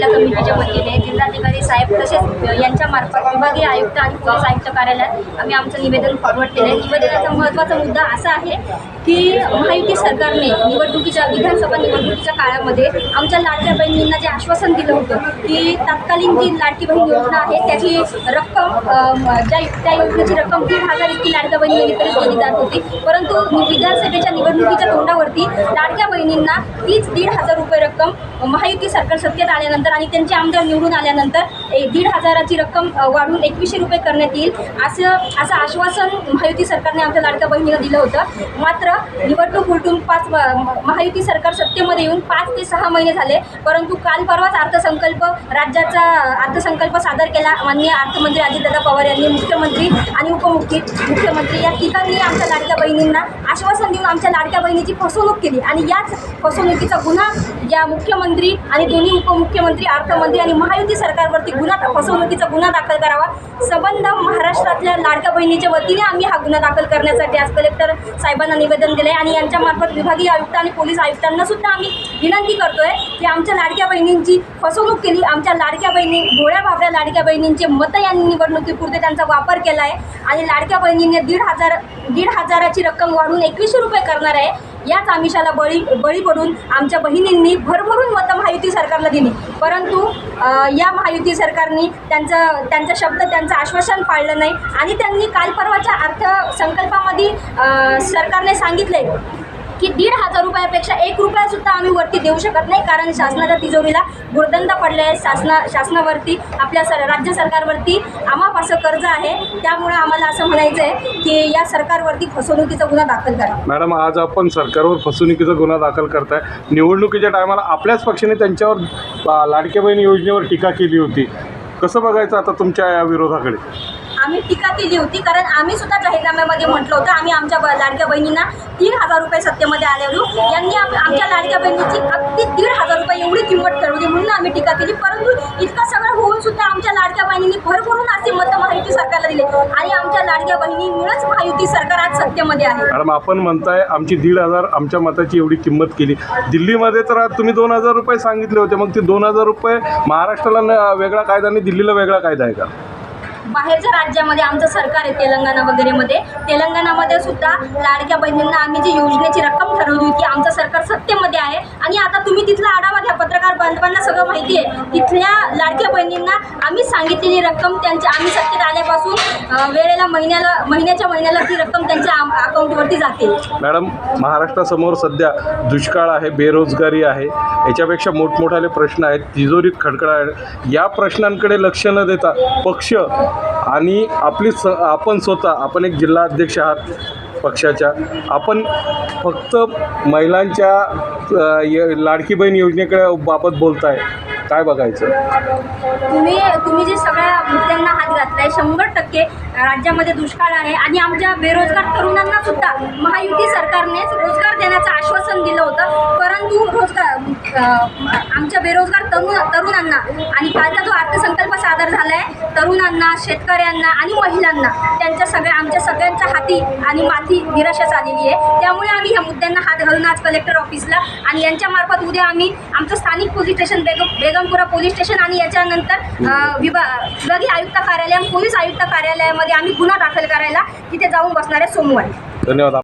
काँग्रेस महिला कमिटीच्या वतीने जिल्हाधिकारी साहेब तसेच यांच्या मार्फत विभागीय आयुक्त आणि पोलीस आयुक्त कार्यालयात आम्ही आमचं निवेदन फॉरवर्ड केलं आहे निवेदनाचा महत्त्वाचा मुद्दा असा आहे की माहिती सरकारने निवडणुकीच्या विधानसभा निवडणुकीच्या काळामध्ये आमच्या लाडक्या बहिणींना जे आश्वासन दिलं होतं की तत्कालीन जी लाडकी बहीण योजना आहे त्याची रक्कम ज्या त्या योजनेची रक्कम दीड हजार इतकी लाडक्या बहिणी वितरित केली जात होती. परंतु विधानसभेच्या निवडणुकीच्या तोंडावरती लाडक्या बहिणींना तीच दीड हजार रुपये रक्कम महायुती सरकार सत्तेत आल्यानंतर आणि त्यांचे आमदार निवडून आल्यानंतर एक दीड हजाराची रक्कम वाढून एकवीसशे रुपये करण्यात येईल असं असं आश्वासन महायुती सरकारने आमच्या लाडक्या बहिणीला दिलं होतं. मात्र निवडणूक उलटून पाच महायुती सरकार सत्तेमध्ये येऊन पाच ते सहा महिने झाले. परंतु काल परवाच अर्थसंकल्प राज्याचा अर्थसंकल्प सादर केला माननीय अर्थमंत्री अजितदादा पवार यांनी मुख्यमंत्री आणि उपमुख्य मुख्यमंत्री या ठिकाणी आमच्या लाडक्या बहिणींना आश्वासन देऊन आमच्या लाडक्या बहिणीची फसवणूक केली. आणि याच फसवणुकीचा गुन्हा या मुख्यमंत्री आणि दोन्ही उपमुख्यमंत्री अर्थमंत्री आणि महायुती सरकारवरती गुन्हा फसवणुकीचा गुन्हा दाखल करावा. संबंध महाराष्ट्रातल्या लाडक्या बहिणीच्या वतीने आम्ही हा गुन्हा दाखल करण्यासाठी आज कलेक्टर साहेबांना निवेदन दिलं आहे आणि यांच्यामार्फत विभागीय आयुक्त आणि पोलीस आयुक्तांना सुद्धा आम्ही विनंती करतोय की आमच्या लाडक्या बहिणींची फसवणूक केली. आमच्या लाडक्या बहिणी भोळ्या भाबड्या लाडक्या बहिणींचे मतं यांनी निवडणुकीपुरते त्यांचा वापर केला आहे आणि लाडक्या बहिणींनी दीड हजार दीड हजाराची रक्कम वाढून एकवीसशे रुपये करणार आहे. याच आमिषाला बळी बळी पडून आमच्या बहिणींनी भरभरून मतं महायुती सरकारला दिली. परंतु या महायुती सरकारने त्यांचं त्यांचा शब्द त्यांचं आश्वासन पाळलं नाही. आणि त्यांनी काल परवाच्या अर्थसंकल्पामध्ये सरकारने सांगितले की दीड हजार रुपयापेक्षा एक रुपयासुद्धा आम्ही वरती देऊ शकत नाही कारण शासनाच्या तिजोरीला गुरदंड पडले आहे. शासना शासनावरती आपल्या सर राज्य सरकारवरती आम्हाप असं कर्ज आहे. त्यामुळे आम्हाला असं म्हणायचं आहे की या सरकारवरती फसवणुकीचा गुन्हा दाखल करा. मॅडम आज आपण सरकारवर फसवणुकीचा गुन्हा दाखल करताय. निवडणुकीच्या टायमाला आपल्याच पक्षाने त्यांच्यावर लाडक्या बहीण योजनेवर टीका केली होती. कसं बघायचं आता तुमच्या या विरोधाकडे? आम्ही टीका केली होती कारण आम्ही सुद्धा जाहीरनाम्यामध्ये म्हटलं होतं आम्ही आमच्या लाडक्या बहिणींना तीन हजार रुपये सत्तेमध्ये आलेलो. यांनी आमच्या लाडक्या बहिणीची अगदी दीड हजार रुपये एवढी किंमत ठरवली म्हणून आम्ही टीका केली. परंतु इतकं सगळं होऊन सुद्धा आमच्या लाडक्या बहिणींनी भरभरून असे मतं महायुती सरकारला दिले. आणि आमच्या लाडक्या बहिणीमुळेच महायुती सरकार आज सत्तेमध्ये आहे. मॅडम आपण म्हणताय आमची दीड हजार आमच्या मताची एवढी किंमत केली. दिल्लीमध्ये तर तुम्ही दोन हजार रुपये सांगितले होते मग ते दोन हजार रुपये महाराष्ट्राला न- वेगळा कायदा आणि दिल्लीला वेगळा कायदा आहे का? बाहेरच्या राज्यामध्ये आमचं सरकार आहे तेलंगणा वगैरेमध्ये. तेलंगणामध्ये सुद्धा लाडक्या बहिणींना आम्ही जी योजनेची रक्कम ठरवली होती आमचं सरकार सत्तेमध्ये आहे. आणि आता तुम्ही तिथला आढावा घ्या पत्रकार बांधवांना सगळं माहिती आहे. तिथल्या लाडक्या बहिणींना आम्ही सांगितलेली रक्कम त्यांच्या आम्ही सत्तेत आल्यापासून वेळेला महिन्याला महिन्याच्या महिन्याला ती रक्कम त्यांच्या अकाउंटवरती जाते. मॅडम महाराष्ट्रासमोर सध्या दुष्काळ आहे बेरोजगारी आहे. याच्यापेक्षा मोठमोठाले प्रश्न आहेत तिजोरीत खडखडा आहे. या प्रश्नांकडे लक्ष न देता पक्ष आणि आपली स आपण स्वतः आपण एक जिल्हा अध्यक्ष आहात. पक्षाच्या. आपण फक्त महिलांच्या लाडकी बहीण योजनेकडे बाबत बोलताय. काय बघायचं? तुम्ही तुम्ही जे सगळ्या मुद्द्यांना हात घातलाय शंभर टक्के राज्यामध्ये दुष्काळ आहे आणि आमच्या बेरोजगार तरुणांना सुद्धा महायुती सरकारनेच रोजगार देण्याचं आश्वासन दिलं होतं. परंतु रोजगार आमच्या बेरोजगार तरुण तरुणांना आणि कालचा जो अर्थसंकल्प सादर झाला आहे तरुणांना शेतकऱ्यांना आणि महिलांना त्यांच्या सगळ्या आमच्या सगळ्यांच्या हाती आणि माथी निराशाच आलेली आहे. त्यामुळे आम्ही ह्या मुद्द्यांना हात घालून आज कलेक्टर ऑफिसला आणि यांच्यामार्फत उद्या आम्ही आमचं स्थानिक police station Begum Begumpura police station आणि याच्यानंतर अ, विभा विभागीय आयुक्त कार्यालय पोलीस आयुक्त कार्यालयामध्ये आम्ही गुन्हा दाखल करायला तिथे जाऊन बसणार आहे सोमवारी. धन्यवाद.